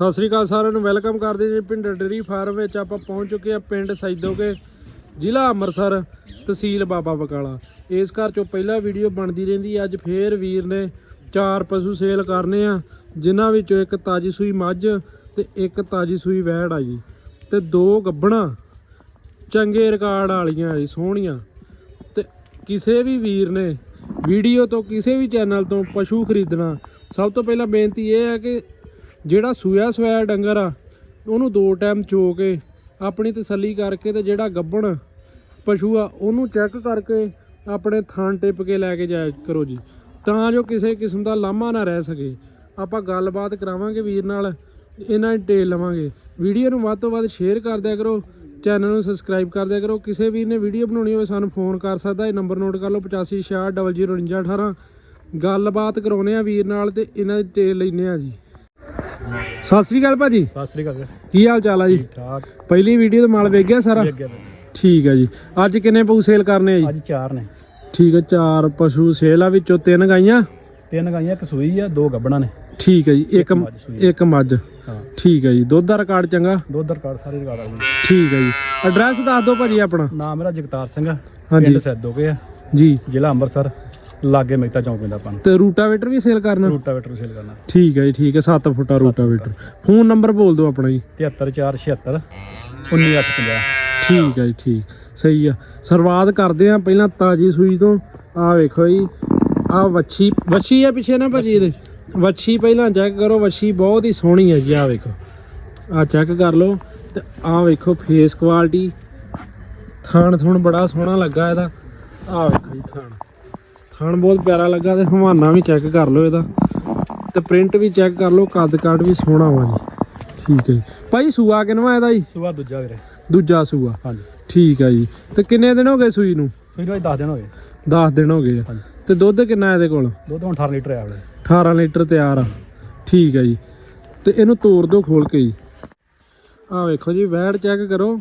ਸਤਿ ਸ੍ਰੀ ਅਕਾਲ ਸਾਰਿਆਂ ਨੂੰ, ਵੈਲਕਮ ਕਰਦੇ ਜੀ ਪਿੰਡ ਡੇਰੀ ਫਾਰਮ ਵਿੱਚ। ਆਪਾਂ ਪਹੁੰਚ ਚੁੱਕੇ ਆ ਪਿੰਡ ਸੈਦੋਕੇ ਜ਼ਿਲ੍ਹਾ ਅੰਮ੍ਰਿਤਸਰ, ਤਹਿਸੀਲ ਬਾਬਾ ਬਕਾਲਾ। ਇਸ ਘਰ ਚੋਂ ਪਹਿਲਾ ਵੀਡੀਓ ਬਣਦੀ ਰਹਿੰਦੀ ਅੱਜ ਫੇਰ ਵੀਰ ਨੇ ਚਾਰ ਪਸ਼ੂ ਸੇਲ ਕਰਨੇ ਆ, ਜਿਨ੍ਹਾਂ ਵਿੱਚੋਂ ਇੱਕ ਤਾਜੀ ਸੂਈ ਮੱਝ ਤੇ ਇੱਕ ਤਾਜੀ ਸੂਈ ਵੈੜ ਆ ਜੀ। ਤੇ ਦੋ ਗੱਬਣਾ ਚੰਗੇ ਰਿਕਾਰਡ ਵਾਲੀਆਂ ਜੀ, ਸੋਹਣੀਆਂ। ਤੇ ਕਿਸੇ ਵੀ ਵੀਰ ਨੇ ਵੀਡੀਓ ਤੋਂ ਕਿਸੇ ਵੀ ਚੈਨਲ ਤੋਂ ਪਸ਼ੂ ਖਰੀਦਣਾ, ਸਭ ਤੋਂ ਪਹਿਲਾਂ ਬੇਨਤੀ ਇਹ ਹੈ ਕਿ ਜਿਹੜਾ ਸੂਆ ਸੋਇਆ ਡੰਗਰ ਆ, ਉਹਨੂੰ ਦੋ ਟਾਈਮ ਚੋ ਕੇ ਆਪਣੀ ਤਸੱਲੀ ਕਰਕੇ ਤੇ ਜਿਹੜਾ ਗੱਬਣ ਪਸ਼ੂ ਆ, ਉਹਨੂੰ ਚੈੱਕ ਕਰਕੇ ਆਪਣੇ ਥਾਂ ਟਿਪ ਕੇ ਲੈ ਕੇ ਜਾਇਆ ਕਰੋ ਜੀ। ਤਾਂ ਜੋ ਕਿਸੇ ਕਿਸਮ ਦਾ ਲਾਮਾ ਨਾ ਰਹਿ ਸਕੇ। ਆਪਾਂ ਗੱਲਬਾਤ ਕਰਾਵਾਂਗੇ ਵੀਰ ਨਾਲ, ਇਹਨਾਂ ਦੀ ਡਿਟੇਲ ਲਵਾਂਗੇ। ਵੀਡੀਓ ਨੂੰ ਵੱਧ ਤੋਂ ਵੱਧ ਸ਼ੇਅਰ ਕਰ ਦਿਆ ਕਰੋ ਚੈਨਲ ਨੂੰ ਸਬਸਕ੍ਰਾਈਬ ਕਰ ਦਿਆ ਕਰੋ। ਕਿਸੇ ਵੀਰ ਨੇ ਵੀਡੀਓ ਬਣਾਉਣੀ ਹੋਵੇ, ਸਾਨੂੰ ਫੋਨ ਕਰ ਸਕਦਾ, ਇਹ ਨੰਬਰ ਨੋਟ ਕਰ ਲਓ 8560004918 ਗੱਲਬਾਤ ਕਰਾਉਨੇ ਆ ਵੀਰ ਨਾਲ ਤੇ ਇਹਨਾਂ ਦੀ ਡਿਟੇਲ ਲੈਨੇ ਆ ਜੀ। ਸਤਿ ਸ੍ਰੀ ਅਕਾਲ ਭਾਜੀ। ਸਤਿ ਸ੍ਰੀ ਅਕਾਲ ਕੀ ਹਾਲ ਚਾਲ ਆ ਜੀ? ਠਾਕ ਪਹਿਲੀ ਵੀਡੀਓ ਤੇ ਮਾਲ ਵੇਖ ਗਿਆ ਸਾਰਾ ਠੀਕ ਹੈ ਜੀ। ਅੱਜ ਕਿੰਨੇ ਪਸ਼ੂ ਸੇਲ ਕਰਨੇ ਆ ਜੀ? ਅੱਜ ਚਾਰ ਨੇ। ਠੀਕ ਹੈ ਚਾਰ ਪਸ਼ੂ ਸੇਲ ਆ ਵਿੱਚੋਂ ਤਿੰਨ ਗਾਈਆਂ? ਤਿੰਨ ਗਾਈਆਂ ਇੱਕ ਸੂਈ ਆ ਦੋ ਗੱਬਣਾ ਨੇ। ਠੀਕ ਹੈ ਜੀ ਇੱਕ। ਇੱਕ ਮੱਝ ਠੀਕ ਹੈ ਜੀ ਦੁੱਧ ਦਾ ਰਿਕਾਰਡ ਚੰਗਾ? ਦੋ ਦਰ ਕਾਰਡ ਸਾਰੇ ਰਿਕਾਰਡ ਆ ਗਏ ਠੀਕ ਹੈ ਜੀ। ਐਡਰੈਸ ਦੱਸ ਦਿਓ ਭਾਜੀ ਆਪਣਾ। ਨਾਮ ਮੇਰਾ ਜਗਤਾਰ ਸਿੰਘ ਆ ਹਾਂਜੀ। ਪਿੰਡ ਸੈਦੋਕੇ ਆ ਜੀ। ਜ਼ਿਲ੍ਹਾ ਅੰਮ੍ਰਿਤਸਰ। ਲਾਗੇ ਮਹਿਤਾ ਚੌਂਕ ਪੈਂਦਾ ਆਪਾਂ ਨੂੰ। ਤੇ ਰੂਟਾਵੇਟਰ ਵੀ ਸੇਲ ਕਰਨਾ? ਰੂਟਾਵੇਟਰ ਸੇਲ ਕਰਨਾ। ਠੀਕ ਹੈ ਜੀ ਠੀਕ ਹੈ 7 ਫੁੱਟਾ ਰੂਟਾਵੇਟਰ। ਫੋਨ ਨੰਬਰ ਬੋਲ ਦਿਓ ਆਪਣਾ ਜੀ। 73476 19850 ਠੀਕ ਹੈ ਜੀ ਠੀਕ। ਸਹੀ ਆ। ਸ਼ੁਰੂਆਤ ਕਰਦੇ ਆ ਪਹਿਲਾਂ ਤਾਜੀ ਸੂਈ ਤੋਂ। ਆ ਵੇਖੋ ਜੀ ਆ ਵੱਛੀ ਵੱਛੀ ਆ ਪਿੱਛੇ ਨਾ ਭਾਜੀ ਇਹਦੇ? ਵੱਛੀ। ਪਹਿਲਾਂ ਚੈੱਕ ਕਰੋ ਵੱਛੀ ਬਹੁਤ ਹੀ ਸੋਹਣੀ ਹੈ ਜੀ ਆ ਵੇਖੋ। ਆ ਚੈੱਕ ਕਰ ਲਓ ਤੇ ਆ ਵੇਖੋ ਫੇਸ ਕੁਆਲਿਟੀ ਥਣ ਥਣ ਬੜਾ ਸੋਹਣਾ ਲੱਗਾ ਇਹਦਾ। ਆ ਵੇਖੋ ਜੀ ਥਣ। ਥਣ ਬਹੁਤ ਪਿਆਰਾ ਲੱਗਾ ਤੇ ਹਵਾਨਾ ਵੀ ਚੈੱਕ ਕਰ ਲਓ ਇਹਦਾ। ਤੇ ਪ੍ਰਿੰਟ ਵੀ ਚੈੱਕ ਕਰ ਲਓ ਕੱਦ ਕਾਠ ਵੀ ਸੋਹਣਾ ਵਾ ਜੀ। ਠੀਕ ਹੈ ਜੀ। ਭਾਈ ਸੂਆ ਕਿਨਵਾ ਇਹਦਾ ਜੀ? ਸੁਬਾਹ ਦੂਜਾ ਵੀਰੇ। ਦੂਜਾ ਸੂਆ। ਹਾਂਜੀ। ਠੀਕ ਹੈ ਜੀ। ਤੇ ਕਿੰਨੇ ਦਿਨ ਹੋ ਗਏ ਸੂਈ ਨੂੰ? ਸੂਈ ਨੂੰ ਅੱਜ 10 ਦਿਨ ਹੋ ਗਏ। 10 ਦਿਨ ਹੋ ਗਏ ਆ। ਹਾਂਜੀ। ਤੇ ਦੁੱਧ ਕਿੰਨਾ ਇਹਦੇ ਕੋਲ? ਦੁੱਧ ਹੁਣ 18 ਲੀਟਰ ਆ ਵਾਲੇ 18 ਲੀਟਰ ਤਿਆਰ ਆ। ਠੀਕ ਹੈ ਜੀ। ਤੇ ਇਹਨੂੰ ਤੋੜ ਦਿਓ ਖੋਲ ਕੇ ਜੀ। ਆਹ ਵੇਖੋ ਜੀ ਵੈੜ ਚੈੱਕ ਕਰੋ।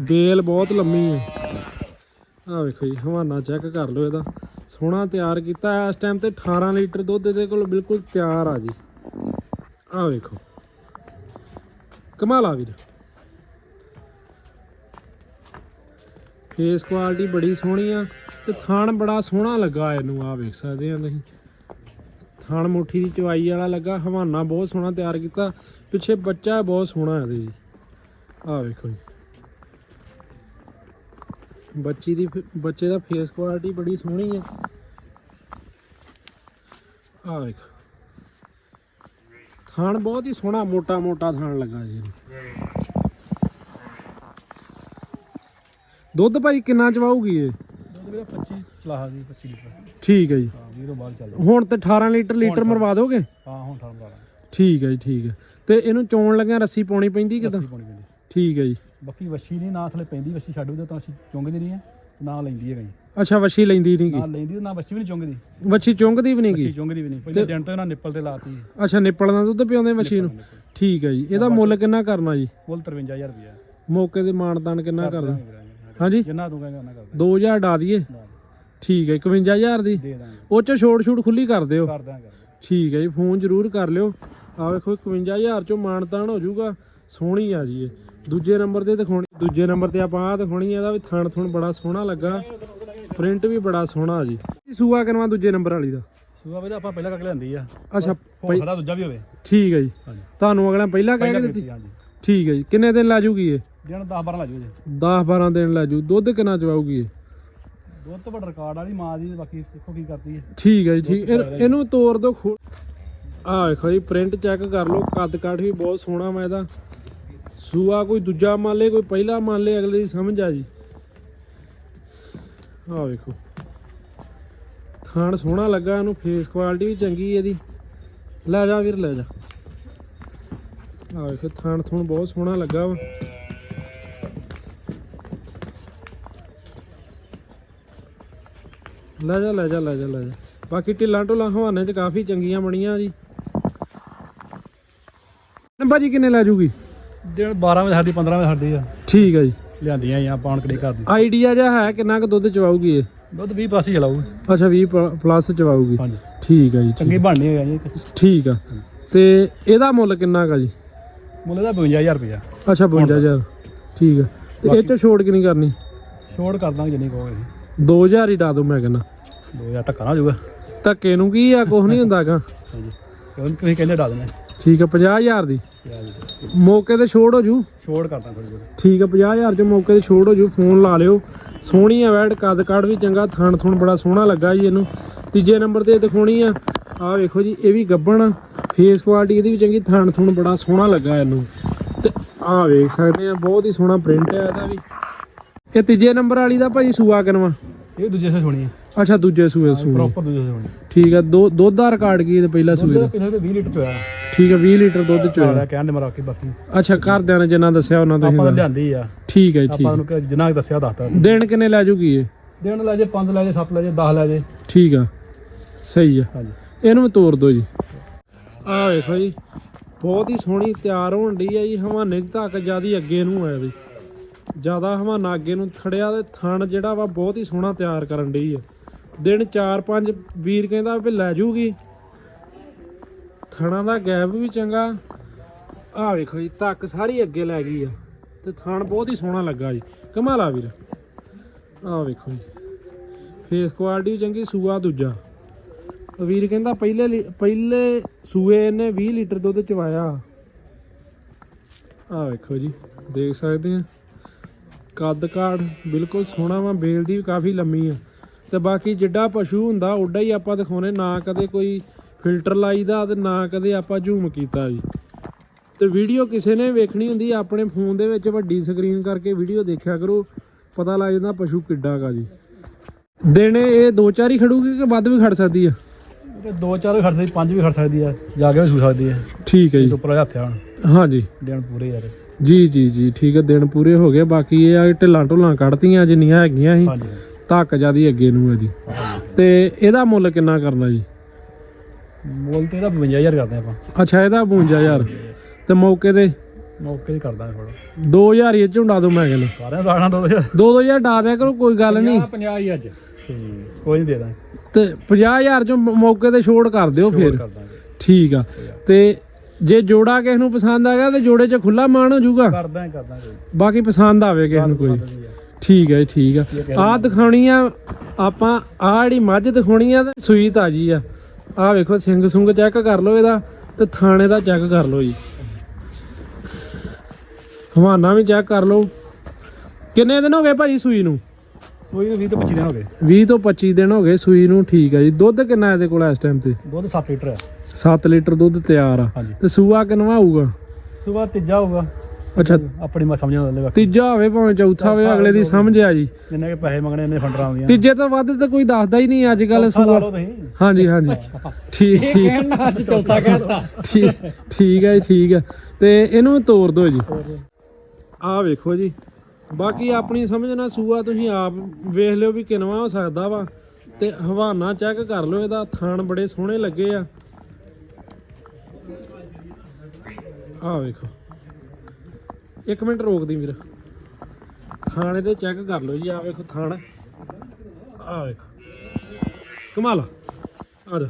ਬੇਲ ਬਹੁਤ ਲੰਮੀ ਹੈ ਆਹ ਵੇਖੋ ਜੀ, ਹਵਾਨਾ ਚੈੱਕ ਕਰ ਲਓ ਇਹਦਾ। ਸੋਹਣਾ ਤਿਆਰ ਕੀਤਾ ਇਸ ਟਾਈਮ ਤੇ 18 ਲੀਟਰ ਦੁੱਧ ਇਹਦੇ ਕੋਲ ਬਿਲਕੁਲ ਤਿਆਰ ਆ ਜੀ। ਆਹ ਵੇਖੋ। ਕਮਾਲ ਆ ਵੀਰ। ਫੇਸ ਕੁਆਲਿਟੀ ਬੜੀ ਸੋਹਣੀ ਆ ਤੇ ਥਣ ਬੜਾ ਸੋਹਣਾ ਲੱਗਾ ਇਹਨੂੰ ਆ ਵੇਖ ਸਕਦੇ ਆ ਤੁਸੀਂ। ਥਣ ਮੁੱਠੀ ਦੀ ਚਵਾਈ ਵਾਲਾ ਲੱਗਾ, ਹਵਾਨਾ ਬਹੁਤ ਸੋਹਣਾ ਤਿਆਰ ਕੀਤਾ। ਪਿੱਛੇ ਬੱਚਾ ਬਹੁਤ ਸੋਹਣਾ ਇਹਦੇ ਜੀ। ਆ ਵੇਖੋ ਜੀ। ਬੱਚੀ ਦੀ ਬੱਚੇ ਦਾ ਫੇਸ ਕੁਆਲਿਟੀ ਬੜੀ ਸੋਹਣੀ ਹੈ। ਆ ਵੇਖੋ। ਥਣ ਬਹੁਤ ਹੀ ਸੋਹਣਾ ਮੋਟਾ ਮੋਟਾ ਥਣ ਲੱਗਾ ਜੀ। ਦੁੱਧ ਭਾਈ ਕਿੰਨਾ ਚਵਾਊਗੀ ਇਹ? ਦੁੱਧ ਵੀਰੇ 25 ਚਲਾਹਾ ਦੀ 25 ਲੀਟਰ। ਠੀਕ ਹੈ ਜੀ। ਹਾਂ ਚੱਲ। ਹੁਣ ਤੇ 18 ਲੀਟਰ ਲੀਟਰ ਮਰਵਾ ਦੋਗੇ? ਹਾਂ ਹੁਣ 18 ਬਣਾ ਠੀਕ ਹੈ ਜੀ ਠੀਕ ਹੈ। ਤੇ ਇਹਨੂੰ ਚੋਣ ਲੱਗਿਆ ਰੱਸੀ ਪਾਉਣੀ ਪੈਂਦੀ ਕਿਦਾਂ? ਲੱਸੀ ਪਾਉਣੀ ਪੈਂਦੀ। ਠੀਕ ਹੈ ਜੀ। ਬਾਕੀ ਵੱਛੀ ਨਹੀਂ ਨਾ ਥਲੇ ਪੈਂਦੀ ਵੱਛੀ ਛੱਡ ਉਹਦੇ ਤਾਂ ਅਸੀਂ ਚੁੰਗਦੀ ਨਹੀਂ ਆ ਨਾ ਲੈਂਦੀ ਹੈ ਗਈ ਅੱਛਾ ਵੱਛੀ ਲੈਂਦੀ ਨਹੀਂ ਨਾ ਗੀ? ਲੈਂਦੀ ਤੇ ਨਾ ਵੱਛੀ ਵੀ ਨਹੀਂ ਚੁੰਗਦੀ। ਵੱਛੀ ਚੁੰਗਦੀ ਵੀ ਨਹੀਂ ਵੱਛੀ ਗੀ ਚੁੰਗਦੀ ਵੀ ਨਹੀਂ ਪਹਿਲੇ ਦਿਨ ਤੋਂ ਇਹਨਾਂ ਨਿੱਪਲ ਤੇ ਲਾਤੀ ਅੱਛਾ ਨਿੱਪਲ ਦਾ ਦੁੱਧ ਪਿਆਉਂਦੇ ਵੱਛੀ ਨੂੰ? ਠੀਕ ਹੈ ਜੀ। ਇਹਦਾ ਮੁੱਲ ਕਿੰਨਾ ਕਰਨਾ ਜੀ? ਮੁੱਲ 53000 ਰੁਪਇਆ। ਮੌਕੇ ਦੇ ਮਾਨਦਾਨ ਕਿੰਨਾ ਕਰਦਾ ਹਾਂਜੀ। ਜਿੰਨਾ ਤੂੰ ਕਹਿੰਦਾ ਉਹਨਾਂ ਕਰ 2000 ਡਾ ਦਈਏ? ਠੀਕ ਹੈ 51000 ਦੀ? ਦੇ ਦਾਂਗੇ। ਉਹ ਚ ਛੋੜ ਛੂੜ ਖੁੱਲੀ ਕਰ ਦਿਓ। ਕਰ ਦਾਂਗੇ ਠੀਕ ਹੈ ਜੀ ਫੋਨ ਜ਼ਰੂਰ ਕਰ ਲਿਓ। ਆ ਵੇਖੋ 51000 ਚੋਂ ਮਾਨਤਾਨ ਹੋ ਜਾਊਗਾ। ਸੋਹਣੀ ਆ ਜੀ ਇਹ। ਦੂਜੇ ਨੰਬਰ ਤੇ ਦਿਖਾਉਣੀ। ਦੂਜੇ ਨੰਬਰ ਤੇ ਆਪਾਂ ਆ ਦਿਖਾਉਣੀ ਇਹਦਾ ਵੀ ਥਣ ਥਣ ਬੜਾ ਸੋਹਣਾ ਲੱਗਾ। ਪ੍ਰਿੰਟ ਵੀ ਬੜਾ ਸੋਹਣਾ ਜੀ। ਸੂਆ ਕਿਨਵਾ ਦੂਜੇ ਨੰਬਰ ਵਾਲੀ ਦਾ? ਸੂਆ ਵੀ ਤਾਂ ਆਪਾਂ ਪਹਿਲਾਂ ਕੱਕ ਲੈਂਦੀ ਆ। ਅੱਛਾ ਖੜਾ ਦੂਜਾ ਵੀ ਹੋਵੇ। ਠੀਕ ਹੈ ਜੀ। ਤੁਹਾਨੂੰ ਅਗਲਾ ਪਹਿਲਾਂ ਕਹਿ ਕੇ ਪਹਿਲਾਂ ਦਿੱਤੀ ਠੀਕ ਹੈ ਜੀ। ਕਿੰਨੇ ਦਿਨ ਲਾ ਜੂਗੀ ਇਹ? ਦਿਨ 10 12 ਲੱਗ ਜੂ ਜੇ। 10 12 ਦਿਨ ਲਾ ਜੂ। ਦੁੱਧ ਕਿੰਨਾ ਚਵਾਊਗੀ ਇਹ? ਦੁੱਧ ਤੋਂ ਵੱਡਾ ਰਿਕਾਰਡ ਵਾਲੀ ਮਾਂ ਦੀ ਬਾਕੀ ਦੇਖੋ ਕੀ ਕਰਦੀ ਹੈ ਠੀਕ ਹੈ ਜੀ ਠੀਕ। ਇਹਨੂੰ- ਤੋੜ ਦੋ ਆ ਵੇਖੋ ਜੀ ਪ੍ਰਿੰਟ ਚੈੱਕ ਕਰ ਲਓ। ਕੱਦ ਕਾਠ ਵੀ ਬਹੁਤ ਸੋਹਣਾ ਵਾ ਇਹਦਾ। ਸੂਆ ਕੋਈ ਦੂਜਾ ਮੰਨ ਲੇ, ਕੋਈ ਪਹਿਲਾ ਮੰਨ ਲੇ, ਅਗਲੇ ਦੀ ਸਮਝ ਆ ਜੀ। ਆ ਵੇਖੋ। ਥਾਣ ਸੋਹਣਾ ਲੱਗਾ ਇਹਨੂੰ ਫੇਸ ਕੁਆਲਿਟੀ ਵੀ ਚੰਗੀ ਇਹਦੀ। ਲੈ ਜਾ ਵੀਰ, ਲੈ ਜਾ। ਆ ਵੇਖੋ, ਥਾਣ ਥੁਣ ਬਹੁਤ ਸੋਹਣਾ ਲੱਗਾ ਵਾ। ਲੈ ਜਾ ਲੈ ਜਾ ਲੈ ਜਾ ਲੈ ਜਾ। ਬਾਕੀ ਢਿੱਲਾਂ ਢੁੱਲਾਂ ਹਵਾਨੇ ਚ ਕਾਫੀ ਚੰਗੀਆਂ ਬਣੀਆਂ ਜੀ। ਭਾਜੀ, ਕਿੰਨੇ ਲੈ ਜੂਗੀ? ਦਿਨ 12 ਵਜੇ ਸਾਡੀ 15 ਵਜੇ ਸਾਡੀ ਆ। ਠੀਕ ਹੈ ਜੀ। ਲਿਆਂਦੀਆਂ ਆ ਪਾਉਣ ਕੜੀ ਕਰਦੀ ਆਈਡੀਆ ਜਿਹਾ ਹੈ ਕਿੰਨਾ ਕੁ ਦੁੱਧ ਚਵਾਊਗੀ ਇਹ? ਦੁੱਧ 20 ਪਾਸੇ ਚਲਾਊ ਅੱਛਾ 20 ਪਲੱਸ ਚਵਾਊਗੀ। ਹਾਂਜੀ। ਠੀਕ ਹੈ ਜੀ ਚੰਗੀ ਬਣਨੀ ਹੋਈ ਆ ਜੀ। ਠੀਕ ਆ। ਤੇ ਇਹਦਾ ਮੁੱਲ ਕਿੰਨਾ ਗਾ ਜੀ? ਮੁੱਲ ਦਾ 52000 ਰੁਪਇਆ। ਅੱਛਾ 52000 ਠੀਕ ਆ। ਤੇ ਇਹ ਚ ਛੋੜ ਕਿੰਨੀ ਕਰਨੀ? ਛੋੜ ਕਰ ਦਾਂਗੇ ਜਿੰਨੀ ਕਹੋਗੇ 2000 ਹੀ ਡਾ ਦੋ ਮੈਂ ਕਹਿੰਦਾ। 2000 ਧੱਕਾ ਨਾ ਹੋ ਜਾਊਗਾ ਧੱਕੇ ਨੂੰ ਕੀ ਆ ਕੁਝ ਨਹੀਂ ਹੁੰਦਾਗਾ ਹਾਂਜੀ। ਕਿਉਂ ਤੁਸੀਂ ਕਹਿੰਦੇ ਡਾ ਦੇਣਾ ਠੀਕ ਆ 50000 ਦੀ? ਮੌਕੇ ਤੇ ਛੋੜ ਹੋ ਜੂ? ਛੋੜ ਕਰਦਾ ਥੋੜੀ ਠੀਕ ਆ 50000 ਚ ਮੌਕੇ ਤੇ ਛੋੜ ਹੋ ਜੂ ਫੋਨ ਲਾ ਲਿਓ। ਸੋਹਣੀ ਆ ਵੈਡ ਕੱਦ ਕਾੜ ਵੀ ਚੰਗਾ ਥਣ ਥੁਣ ਬੜਾ ਸੋਹਣਾ ਲੱਗਾ ਜੀ ਇਹਨੂੰ। ਤੀਜੇ ਨੰਬਰ ਤੇ ਦਿਖਾਉਣੀ ਆ। ਆ ਵੇਖੋ ਜੀ ਇਹ ਵੀ ਗੱਬਣ ਫੇਸ ਕੁਆਲਿਟੀ ਇਹਦੀ ਵੀ ਚੰਗੀ ਥਣ ਥੁਣ ਬੜਾ ਸੋਹਣਾ ਲੱਗਾ ਇਹਨੂੰ। ਤੇ ਆ ਵੇਖ ਸਕਦੇ ਆ ਬਹੁਤ ਹੀ ਸੋਹਣਾ ਪ੍ਰਿੰਟ ਹੈ ਇਹਦਾ ਵੀ। ਇਹ ਤੀਜੇ ਨੰਬਰ ਵਾਲੀ ਦਾ ਭਾਜੀ ਸੂਆ ਕਿਨਵਾ? ਇਹ ਦੂਜੇ ਸੇ ਸੁਣੀ ਅੱਛਾ ਦੂਜੇ ਸੂਏ ਸੂਏ। ਪ੍ਰੋਪਰ ਦੂਜੇ ਸੇ ਸੁਣੀ ਠੀਕ ਆ ਦੋ ਦੁੱਧ ਦਾ ਰਿਕਾਰਡ ਕੀ ਇਹਦੇ ਪਹਿਲਾ ਸੂਏ ਦਾ? ਪਿਛਲੇ ਤੇ 20 ਲੀਟਰ ਚੋਇਆ ਠੀਕ ਆ 20 ਲੀਟਰ ਦੁੱਧ ਚ ਚੋਇਆ ਕਹਿਣ ਦੇ ਮਰਾ ਕੇ ਬਾਕੀ। ਅੱਛਾ ਘਰਦਿਆਂ ਨੇ ਜਿੰਨਾ ਦੱਸਿਆ ਉਹਨਾਂ ਆਪਾਂ ਤਾਂ ਤੁਸੀਂ ਲਿਆਂਦੀ ਆ। ਠੀਕ ਹੈ ਜੀ, ਆਪਾਂ ਠੀਕ। ਉਹਨੂੰ ਕਿ ਜਿੰਨਾ ਦੱਸਿਆ ਦੱਸਤਾ। ਦਿਨ ਕਿੰਨੇ ਲੈ ਜੂਗੀ ਇਹ? ਦੇਣ ਲੈ ਜੇ 5 ਲੈ ਜੇ 7 ਲੈ ਜੇ 10 ਲੈ ਜੇ। ਠੀਕ ਆ ਸਹੀ ਆ। ਹਾਂਜੀ। ਇਹਨੂੰ ਤੋੜ ਦਿਓ ਜੀ। ਆਹ ਵੇਖੋ ਜੀ ਬਹੁਤ ਹੀ ਸੋਹਣੀ ਤਿਆਰ ਹੋਣ ਡਈ ਆ ਜੀ ਹਵਾਨੇ ਦੀ ਧਾਕ ਜਿਆਦੀ ਅੱਗੇ ਨੂੰ ਆ ਇਹਦੀ ਜ਼ਿਆਦਾ ਹਵਾਨਾ ਅੱਗੇ ਨੂੰ ਖੜਿਆ ਤੇ ਥਣ ਜਿਹੜਾ ਵਾ ਬਹੁਤ ਹੀ ਸੋਹਣਾ ਤਿਆਰ ਕਰਨ ਡਈ ਆ। ਦਿਨ 4-5 ਵੀਰ ਕਹਿੰਦਾ ਵੀ ਲੈ ਜੂਗੀ। ਥਣਾ ਦਾ ਗੈਪ ਵੀ ਚੰਗਾ। ਆਹ ਵੇਖੋ ਜੀ, ਧੱਕ ਸਾਰੀ ਅੱਗੇ ਲੈ ਗਈ ਆ। ਤੇ ਥਣ ਬਹੁਤ ਹੀ ਸੋਹਣਾ ਲੱਗਾ ਜੀ। ਕਮਾਲਾ ਵੀਰ। ਆਹ ਵੇਖੋ ਜੀ। ਫੇਸ ਕੁਆਲਿਟੀ ਵੀ ਚੰਗੀ, ਸੂਆ ਦੂਜਾ। ਵੀਰ ਕਹਿੰਦਾ ਪਹਿਲੇ ਪਹਿਲੇ ਸੂਏ ਇਹਨੇ 20 ਲੀਟਰ ਦੁੱਧ ਚਵਾਇਆ। ਆਹ ਵੇਖੋ ਜੀ, ਦੇਖ ਸਕਦੇ ਆ। ਕੱਦ ਕਾੜ ਬਿਲਕੁਲ ਸੋਹਣਾ ਵਾ, ਬੇਲ ਦੀ ਵੀ ਕਾਫੀ ਲੰਮੀ ਆ। ਤੇ ਬਾਕੀ ਜਿੱਡਾ ਪਸ਼ੂ ਹੁੰਦਾ ਓਡਾ ਹੀ ਆਪਾਂ ਦਿਖਾਉਨੇ ਨਾ ਕਦੇ ਕੋਈ ਫਿਲਟਰ ਲਾਈਦਾ ਤੇ ਨਾ ਕਦੇ ਆਪਾਂ ਝੂਮ ਕੀਤਾ ਜੀ ਤੇ ਵੀਡੀਓ ਕਿਸੇ ਨੇ ਵੇਖਣੀ ਹੁੰਦੀ ਆਪਣੇ ਫੋਨ ਦੇ ਵਿੱਚ ਵੱਡੀ ਸਕਰੀਨ ਕਰਕੇ ਵੀਡੀਓ ਦੇਖਿਆ ਕਰੋ ਪਤਾ ਲੱਗ ਜਾਂਦਾ ਪਸ਼ੂ ਕਿੱਡਾ ਗਾ ਜੀ। ਦਿਨ ਇਹ ਦੋ ਚਾਰ ਹੀ ਖੜੂਗੀ ਕਿ ਵੱਧ ਵੀ ਖੜ ਸਕਦੀ ਆ? ਇਹ ਦੋ ਚਾਰ ਵੀ ਖੜ ਸਕਦੀ ਪੰਜ ਵੀ ਖੜ ਸਕਦੀ ਆ ਜਾ ਕੇ ਵੀ ਸੂ ਸਕਦੀ ਆ। ਠੀਕ ਹੈ ਜੀ। ਉੱਪਰ ਹੱਥ ਆ ਹੁਣ। ਹਾਂਜੀ। ਦਿਨ ਪੂਰੇ ਯਾਰ। ਜੀ ਜੀ ਜੀ ਠੀਕ ਹੈ ਦਿਨ ਪੂਰੇ ਹੋ ਗਏ ਬਾਕੀ ਇਹ ਆ ਕਿ ਢਿੱਲਾਂ ਢੁੱਲਾਂ ਕੱਢਤੀਆਂ ਜਿੰਨੀਆਂ ਹੈਗੀਆਂ ਸੀ। ਹਾਂਜੀ। ਧੱਕ ਜਿਆਦੀ ਅੱਗੇ ਨੂੰ ਇਹਦੀ। ਹਾਂਜੀ। ਤੇ ਇਹਦਾ ਮੁੱਲ ਕਿੰਨਾ ਕਰਨਾ ਜੀ? ਮੁੱਲ ਤੇ ਇਹਦਾ 52000 ਕਰਦੇ ਆਪਾਂ। ਅੱਛਾ ਇਹਦਾ 52000 ਤੇ ਮੌਕੇ ਤੇ? ਮੌਕੇ ਹੀ ਕਰਦਾ ਥੋੜਾ 2000 ਇਹ ਝੁੰਡਾ ਦੋ ਮੈਂ ਕਹਿੰਦਾ। ਸਾਰਿਆਂ ਦਾ ਆਣਾ 2000 ਦੋ ਦੋ ਹਜ਼ਾਰ ਡਾ ਦਿਆ ਕਰੋ ਕੋਈ ਗੱਲ ਨਹੀਂ। 50 ਹੀ ਅੱਜ। ਕੋਈ ਨਹੀਂ ਦੇ ਦਾਂਗੇ। ਤੇ 50000 ਚੋਂ ਮੌਕੇ ਤੇ ਛੋੜ ਕਰ ਦਿਓ ਫਿਰ। ਠੀਕ ਆ। ਤੇ ਜੇ ਜੋੜਾ ਕਿਸ ਨੂੰ ਪਸੰਦ ਆ ਗਿਆ ਤੇ ਜੋੜੇ 'ਚ ਖੁੱਲਾ ਮਾਨ ਹੋ ਜਾਊਗਾ। ਕਰ ਦਾਂਗੇ ਕਰ ਦਾਂਗੇ ਬਾਕੀ ਪਸੰਦ ਆਵੇ ਕਿਸੇ ਨੂੰ ਕੋਈ। ਠੀਕ ਹੈ ਜੀ, ਠੀਕ ਆ। ਆ ਦਿਖਾਉਣੀ ਆ ਆਪਾਂ ਆ ਜਿਹੜੀ ਮੱਝ ਦਿਖਾਉਣੀ ਆ ਤੇ ਸੂਈ ਤਾਜੀ ਆ। ਆ ਵੇਖੋ ਸਿੰਘ ਸੁੰਗ ਚੈੱਕ ਕਰ ਲਓ ਇਹਦਾ ਤੇ ਥਾਣੇ ਦਾ ਚੈੱਕ ਕਰ ਲਓ ਜੀ। ਹਵਾਨਾ ਵੀ ਚੈੱਕ ਕਰ ਲਓ। ਕਿੰਨੇ ਦਿਨ ਹੋ ਗਏ ਭਾਜੀ ਸੂਈ ਨੂੰ? ਸੂਈ ਨੂੰ 20 ਤੋਂ 25 ਦਿਨ ਹੋ ਗਏ। 20 ਤੋਂ 25 ਦਿਨ ਹੋ ਗਏ ਸੂਈ ਨੂੰ ਠੀਕ ਆ ਜੀ। ਦੁੱਧ ਕਿੰਨਾ ਇਹਦੇ ਕੋਲ ਇਸ ਟਾਈਮ ਤੇ? ਦੁੱਧ 7 ਲੀਟਰ ਆ। 7 ਲੀਟਰ ਦੁੱਧ ਤਿਆਰ ਆ। ਹਾਂਜੀ। ਤੇ ਸੂਆ ਕਿੰਨਵਾ ਹੋਊਗਾ ਸਵੇਰ ਤੀਜਾ ਹੋਊਗਾ। ਅੱਛਾ। ਆਪਣੀ ਮੈਂ ਸਮਝਣ ਲੱਲੇ ਬਾਕੀ। ਤੀਜਾ ਹੋਵੇ ਭਾਵੇਂ ਚੌਥਾ ਹੋਵੇ ਅਗਲੇ ਦੀ ਸਮਝ ਆ ਜੀ। ਜਿੰਨੇ ਕੇ ਪੈਸੇ ਮੰਗਣੇ ਇੰਨੇ ਫੰਡਰਾਂ ਆਉਂਦੀਆਂ। ਤੀਜੇ ਤੋਂ ਵੱਧ ਤਾਂ ਕੋਈ ਦੱਸਦਾ ਹੀ ਨਹੀਂ ਅੱਜ ਕੱਲ ਲਾ ਹਾਂਜੀ ਹਾਂਜੀ। ਠੀਕ ਠੀਕ। ਅੱਜ ਚੌਥਾ ਕਹਿਤਾ। ਠੀਕ ਠੀਕ ਹੈ ਜੀ, ਠੀਕ ਹੈ। ਤੇ ਇਹਨੂੰ ਤੋੜ ਦਿਓ ਜੀ। ਆਹ ਵੇਖੋ ਜੀ। ਬਾਕੀ ਆਪਣੀ ਸਮਝ ਨਾਲ ਸੂਆ ਤੁਸੀਂ ਆਪ ਵੇਖ ਲਿਓ ਵੀ ਕਿਨਵਾ ਹੋ ਸਕਦਾ ਵਾ। ਤੇ ਹਵਾਨਾ ਚੈੱਕ ਕਰ ਲਿਓ ਇਹਦਾ ਥਾਣ ਬੜੇ ਸੋਹਣੇ ਲੱਗੇ ਆ। ਆਹ ਵੇਖੋ। ਇੱਕ ਮਿੰਟ ਰੋਕ ਦੀ ਵੀਰ। ਥਾਣੇ ਤੇ ਚੈੱਕ ਕਰ ਲਓ ਜੀ ਆਹ ਵੇਖੋ ਥਾਣ। ਆਹ ਵੇਖੋ। ਕਮਾਲ। ਆ ਆ ਜਾ।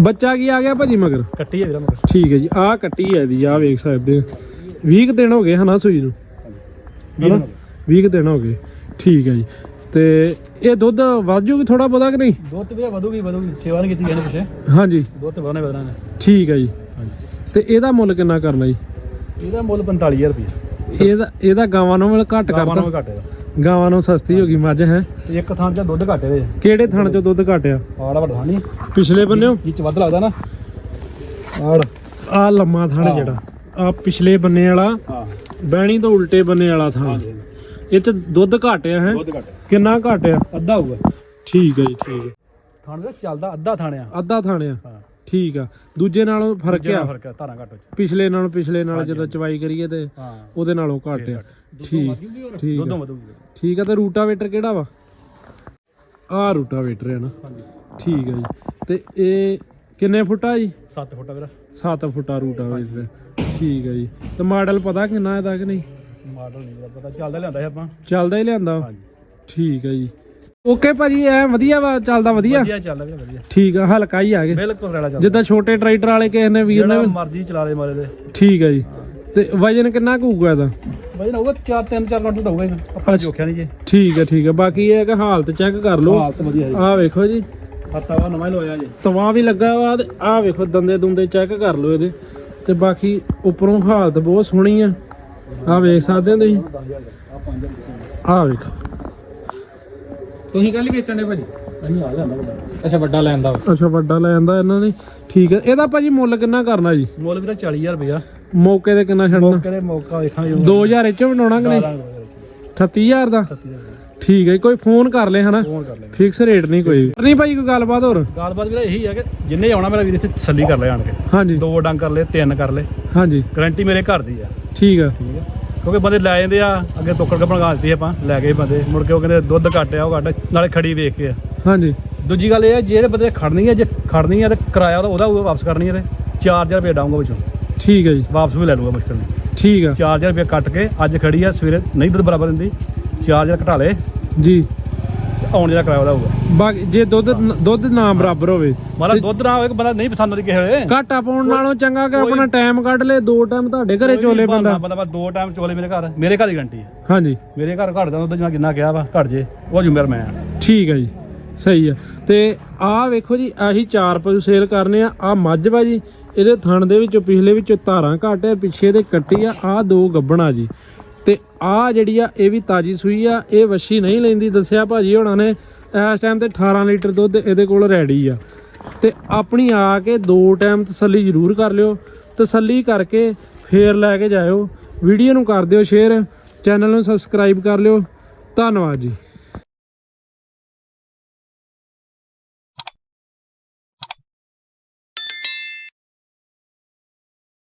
ਬੱਚਾ ਕੀ ਆ ਗਿਆ ਭਾਜੀ ਮਗਰ? ਕੱਟੀ ਹੈ ਵੀਰਾ ਮਗਰ। ਠੀਕ ਹੈ ਜੀ ਆਹ ਕੱਟੀ ਹੈ ਦੀ ਆਹ ਵੇਖ ਸਕਦੇ ਹੋ। 20 ਕੁ ਦਿਨ ਹੋ ਗਏ ਹਨਾ ਸੂਈ ਨੂੰ? ਹਨਾ? 20 ਕੁ ਦਿਨ ਹੋ ਗਏ। ਠੀਕ ਹੈ ਜੀ। ਤੇ ਇਹ ਦੁੱਧ ਵੱਧ ਜੂਗੀ ਥੋੜਾ ਬਹੁਤਾ ਕਿ ਨਹੀਂ? ਦੁੱਧ ਵੀ ਵਧੂਗੀ ਵਧੂਗੀ। ਸੇਵਾ ਨਹੀਂ ਕੀਤੀ ਗਈ ਪਿੱਛੇ। ਹਾਂਜੀ। ਦੁੱਧ ਵਧਣੇ ਵਧਣਾ ਨੇ ਠੀਕ ਹੈ ਜੀ। ਤੇ ਇਹਦਾ ਮੁੱਲ ਕਿੰਨਾ ਕਰਨਾ ਜੀ? ਇਹਦਾ ਮੁੱਲ 45000 ਰੁਪਏ ਇਹਦਾ ਇਹਦਾ ਗਾਵਾਂ ਨੂੰ ਮੁੱਲ ਘੱਟ ਗਾਵਾਂ ਕਰਤਾ? ਨੂੰ ਘਾਟੇ ਗਾਵਾਂ ਨੂੰ ਸਸਤੀ ਹੋ ਗਈ ਮੱਝ ਹੈ? ਤੇ ਇੱਕ ਥਾਂ 'ਚ ਦੁੱਧ ਘਾਟੇ ਦੇ ਕਿਹੜੇ ਥਣ ਚੋਂ ਦੁੱਧ ਘਟਿਆ? ਆੜਾ ਵੱਡਾ ਨਹੀਂ ਪਿਛਲੇ ਬੰਨਿਓ? ਜਿਹ ਚ ਵੱਧ ਲੱਗਦਾ ਨਾ। ਆੜ। ਆ ਲੰਮਾ ਹਾਂ। ਜਿਹੜਾ। ਆ ਪਿਛਲੇ ਬੰਨੇ ਵਾਲਾ ਹਾਂ। ਬੈਣੀ ਤੋਂ ਉਲਟੇ ਬੰਨੇ ਵਾਲਾ ਹਾਂਜੀ ਇਹ ਚ ਦੁੱਧ ਘਟਿਆ ਹੈ? ਦੁੱਧ ਕਿੰਨਾ ਘਟਿਆ? ਅੱਧਾ ਹੋਊਗਾ। ਠੀਕ ਹੈ ਜੀ ਠੀਕ ਹੈ। ਥਾਣ ਦਾ ਚੱਲਦਾ ਅੱਧਾ ਥਾਣਿਆ। ਅੱਧਾ ਥਾਣਿਆ। ਹਾਂ। ਠੀਕ ਆ। ਦੂਜੇ ਨਾਲੋਂ ਫ਼ਰਕ ਆ? ਫ਼ਰਕ ਆ ਧਾਰਾਂ ਘੱਟ ਚ ਪਿਛਲੇ ਨਾਲੋਂ ਪਿਛਲੇ ਨਾਲ ਜਦੋਂ ਚਵਾਈ ਕਰੀਏ ਤੇ ਉਹਦੇ ਨਾਲੋਂ ਘੱਟ। ਆ ਠੀਕ। ਠੀਕ ਦੁੱਧੋਂ ਵਧੂਗੀ ਠੀਕ ਆ ਤੇ ਰੂਟਾਵੇਟਰ ਕਿਹੜਾ ਵਾ? ਆ ਰੂਟਾਵੇਟਰ ਹੈ ਨਾ। ਹਾਂਜੀ ਠੀਕ ਆ ਜੀ। ਤੇ ਇਹ ਕਿੰਨੇ ਫੁੱਟ ਆ ਜੀ? 7 ਫੁੱਟ ਵੀਰਾ। 7 ਫੁੱਟਾ ਰੂਟਾਵੇਟਰ ਠੀਕ ਹੈ ਜੀ। ਤੇ ਮਾਡਲ ਪਤਾ ਕਿੰਨਾ ਇਹਦਾ ਕਿ ਨਹੀਂ? ਮਾਡਲ ਨਹੀਂ ਪਤਾ ਚੱਲਦਾ ਲਿਆਂਦਾ ਸੀ ਆਪਾਂ। ਚੱਲਦਾ ਹੀ ਲਿਆਂਦਾ? ਹਾਂਜੀ। ਠੀਕ ਹੈ ਜੀ। ਓਕੇ ਭਾਜੀ ਐ ਵਧੀਆ ਵਾ ਚੱਲਦਾ ਵਧੀਆ? ਵਧੀਆ ਚੱਲਦਾ ਵੀ ਵਧੀਆ। ਠੀਕ ਆ ਹਲਕਾ ਹੀ ਆ ਗਏ ਬਿਲਕੁਲ ਰੈਲਾ ਚੱਲਦਾ। ਜਿੱਦਾਂ ਛੋਟੇ ਟਰੈਕਟਰ ਵਾਲੇ ਕਿਸੇ ਨੇ ਵੀਰ ਨੇ ਜਿਹੜਾ ਮਰਜ਼ੀ ਚਲਾ ਲੇ ਮਾਰੇ ਦੇ ਠੀਕ ਹੈ ਜੀ। ਤੇ ਵਜਨ ਕਿੰਨਾ ਕੁ ਹੋਊਗਾ ਇਹਦਾ? ਵਜਨ ਹੋਊਗਾ 4 3 4 ਕੁਇੰਟਲ ਦਊਗਾ ਇਹਨੂੰ ਆਪਾਂ ਜੋਖਿਆ ਨਹੀਂ ਜੇ। ਠੀਕ ਹੈ ਠੀਕ ਹੈ ਬਾਕੀ ਇਹ ਹੈ ਕਿ ਹਾਲਤ ਚੈੱਕ ਕਰ ਲਓ। ਹਾਲਤ ਵਧੀਆ ਜੀ। ਆਹ ਵੇਖੋ ਜੀ। ਹੱਤਾ ਵਾ ਨਵਾਂ ਹੀ ਲੋਇਆ ਜੀ। ਤਵਾ ਵੀ ਲੱਗਾ ਵਾ ਤੇ ਆਹ ਵੇਖੋ ਦੰਦੇ ਦੁੰਦੇ ਚੈੱਕ ਕਰ ਲਓ ਇਹਦੇ। ਤੇ ਬਾਕੀ ਉੱਪਰੋਂ ਹਾਲਤ ਬਹੁਤ ਸੋਹਣੀ ਆ। ਆਹ ਵੇਖ ਸਕਦੇ ਹੋ ਤੁਸੀਂ? 10000 ਆ 5000 ਆਹ ਵੇਖੋ। ਤੁਸੀਂ ਕੱਲ ਹੀ ਵੇਚਣ ਦੇ ਭਾਜੀ? ਆ ਵੱਡਾ। ਅੱਛਾ ਵੱਡਾ ਲੈਂਦਾ ਅੱਛਾ ਵੱਡਾ ਲੈ ਜਾਂਦਾ ਇਹਨਾਂ ਨੇ। ਠੀਕ ਹੈ ਇਹਦਾ ਭਾਜੀ ਮੁੱਲ ਕਿੰਨਾ ਕਰਨਾ ਜੀ? ਮੁੱਲ ਵੀਰਾ 40000 ਰੁਪਇਆ। ਮੌਕੇ ਤੇ ਕਿੰਨਾ ਛੱਡਣਾ? ਮੌਕੇ ਦੇ ਮੌਕਾ ਵੇਖਾਂਗੇ। 2000 ਇਹ ਚ ਬਣਾਉਣਾ ਕਿ ਨਹੀਂ? 38000 ਦਾ? ਠੀਕ ਹੈ ਜੀ, ਕੋਈ ਫੋਨ ਕਰ ਲੈ ਹਨਾ। ਫੋਨ ਕਰ ਲੈਂਗੇ ਫਿਕਸ ਰੇਟ ਨਹੀਂ ਕੋਈ। ਨਹੀਂ ਭਾਜੀ ਕੋਈ ਗੱਲਬਾਤ ਹੋਰ? ਗੱਲਬਾਤ ਵੀਰਾ ਇਹੀ ਹੈ ਕਿ ਜਿੰਨੇ ਆਉਣਾ ਮੇਰਾ ਵੀਰ ਇੱਥੇ ਤਸੱਲੀ ਕਰ ਲੈ ਆਣ ਕੇ। ਹਾਂਜੀ। ਦੋ ਡੰਗ ਕਰ ਲੈ ਤਿੰਨ ਕਰ ਲੈ ਹਾਂਜੀ। ਗਾਰੰਟੀ ਮੇਰੇ ਘਰ ਦੀ ਆ। ਠੀਕ ਆ। ਠੀਕ ਹੈ ਕਿਉਂਕਿ ਬੰਦੇ ਲੈ ਜਾਂਦੇ ਆ ਅੱਗੇ ਤੋਕੜ ਕੇ ਬਣਾ ਦਿੱਤੀ ਆਪਾਂ ਲੈ ਗਏ ਬੰਦੇ। ਮੁੜ ਕੇ ਉਹ ਕਹਿੰਦੇ ਦੁੱਧ ਘੱਟ ਆ ਉਹ ਘੱਟ ਨਾਲੇ ਖੜੀ ਵੇਖ ਕੇ ਆ। ਹਾਂਜੀ। ਦੂਜੀ ਗੱਲ ਇਹ ਹੈ ਜਿਹੜੇ ਬੰਦੇ ਖੜਨੀ ਹੈ ਜੇ ਖੜਨੀ ਹੈ ਤੇ ਕਿਰਾਇਆ ਉਹਦਾ ਉਹਦਾ ਉਹ ਵਾਪਸ ਕਰਨੀ ਹੈ ਤੇ 4000 ਰੁਪਏ ਡਾਉਂਗਾ ਵਿੱਚੋਂ। ਠੀਕ ਹੈ ਜੀ। ਵਾਪਸ ਵੀ ਲੈ ਲੂਗਾ ਮੁਸ਼ਕਲ ਨਹੀਂ ਠੀਕ ਆ। 4000 ਰੁਪਏ ਕੱਟ ਕੇ ਅੱਜ ਖੜੀ ਆ ਸਵੇਰੇ ਨਹੀਂ ਦੁੱਧ ਬਰਾਬਰ ਦਿੰਦੀ 4000 ਘਟਾ ਲੇ ਜੀ। ਆਉਣ ਦਾ ਕਿਰਾਇਆ ਉਹਦਾ ਹੋਊਗਾ। ਬਾਕੀ ਜੇ ਦੁੱਧ ਦੁੱਧ ਨਾ ਬਰਾਬਰ ਹੋਵੇ ਮਤਲਬ ਦੁੱਧ ਨਾ ਹੋਵੇ ਕਿ ਬੰਦਾ ਨਹੀਂ ਪਸੰਦ ਆਉਂਦੀ ਕਿਸੇ ਵੇਲੇ। ਘਾਟਾ ਪਾਉਣ ਨਾਲੋਂ ਚੰਗਾ ਕਿ ਆਪਣਾ ਟਾਈਮ ਕੱਢ ਲੇ ਦੋ ਟਾਈਮ ਤੁਹਾਡੇ ਘਰੇ ਚੋਲੇ ਬੰਦਾ ਬੰਦਾ। ਬਸ ਦੋ ਟਾਈਮ ਚੋਲੇ ਮੇਰੇ ਘਰ ਮੇਰੇ ਘਰ ਦੀ ਗਰੰਟੀ ਹੈ ਹਾਂਜੀ। ਮੇਰੇ ਘਰ ਘਟਦਾ ਦੁੱਧ ਜਿੰਨਾ ਕਿੰਨਾ ਕਿਹਾ ਵਾ ਘਟ ਜੇ ਉਹ ਜ਼ਿੰਮੇਵਾਰ ਮੈਂ ਆ। ਠੀਕ ਹੈ ਜੀ ਸਹੀ ਆ। ਤੇ ਆਹ ਵੇਖੋ ਜੀ ਆਹੀ ਚਾਰ ਪਸ਼ੂ ਸੇਲ ਕਰਨੇ ਆ ਆ ਮੱਝ ਵਾ ਜੀ ਇਹਦੇ ਥਣ ਦੇ ਵਿੱਚੋਂ ਪਿਛਲੇ ਵਿੱਚੋਂ ਧਾਰਾਂ ਘੱਟ ਆ ਪਿੱਛੇ ਦੇ ਕੱਟੀ ਆ ਆ ਦੋ ਗੱਬਣਾ ਜੀ। ਤੇ ਆ ਜਿਹੜੀ ਆ, ਇਹ ਵੀ ਤਾਜੀ ਸੂਈ ਆ, ਇਹ ਵੱਛੀ ਨਹੀਂ ਲੈਂਦੀ, ਦੱਸਿਆ ਭਾਜੀ ਹੋਣਾ ਨੇ, ਇਸ ਟਾਈਮ ਤੇ 18 ਲੀਟਰ ਦੁੱਧ ਇਹਦੇ ਕੋਲ ਰੈਡੀ ਆ। ਤੇ ਆਪਣੀ ਆ ਕੇ ਦੋ ਟਾਈਮ ਤਸੱਲੀ ਜ਼ਰੂਰ ਕਰ ਲਿਓ, ਤਸੱਲੀ ਕਰਕੇ ਫੇਰ ਲੈ ਕੇ ਜਾਇਓ। ਵੀਡੀਓ ਨੂੰ ਕਰ ਦਿਓ ਸ਼ੇਅਰ ਚੈਨਲ ਨੂੰ ਸਬਸਕ੍ਰਾਈਬ ਕਰ ਲਿਓ। ਧੰਨਵਾਦ ਜੀ।